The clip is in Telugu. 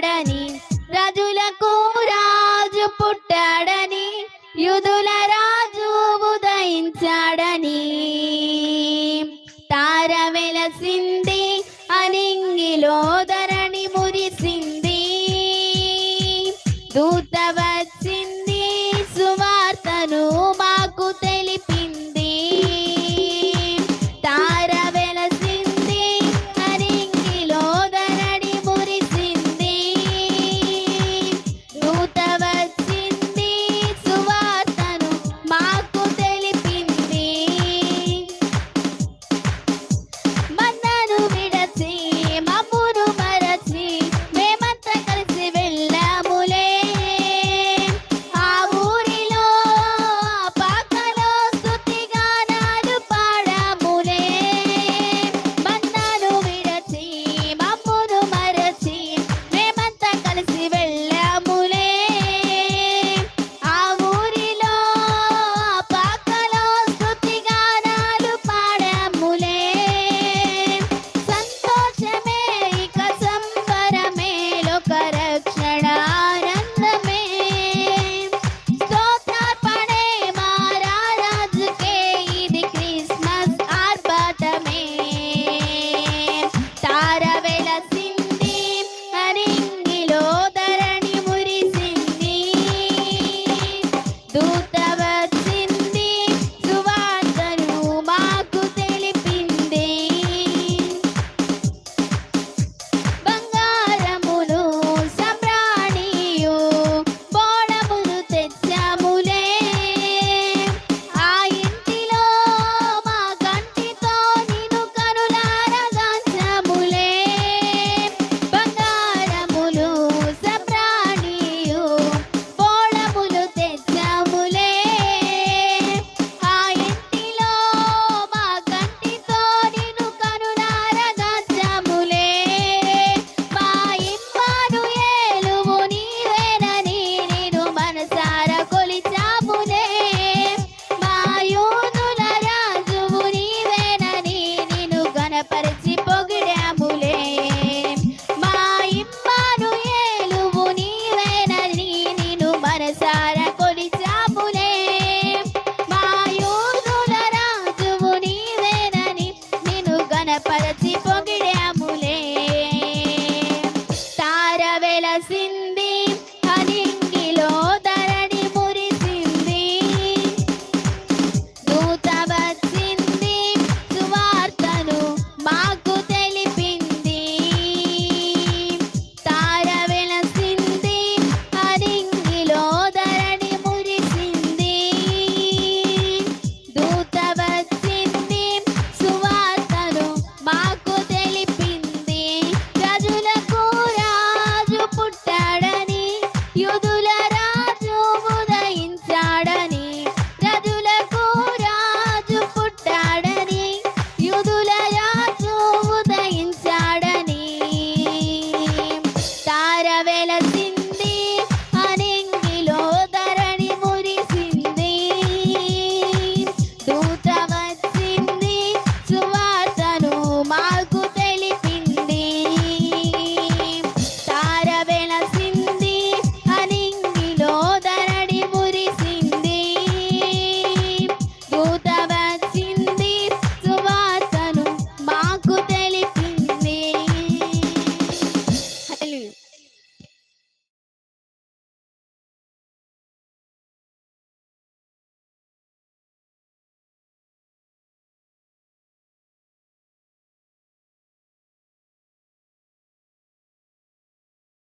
పుట్టాడని రజులకు రాజు పుట్టాడని యుదుల రాజు ఉదయించాడని. తార వెలసింది అనింగిలో ధరణి మురిసింది. దూత వచ్చింది sin Glória, velha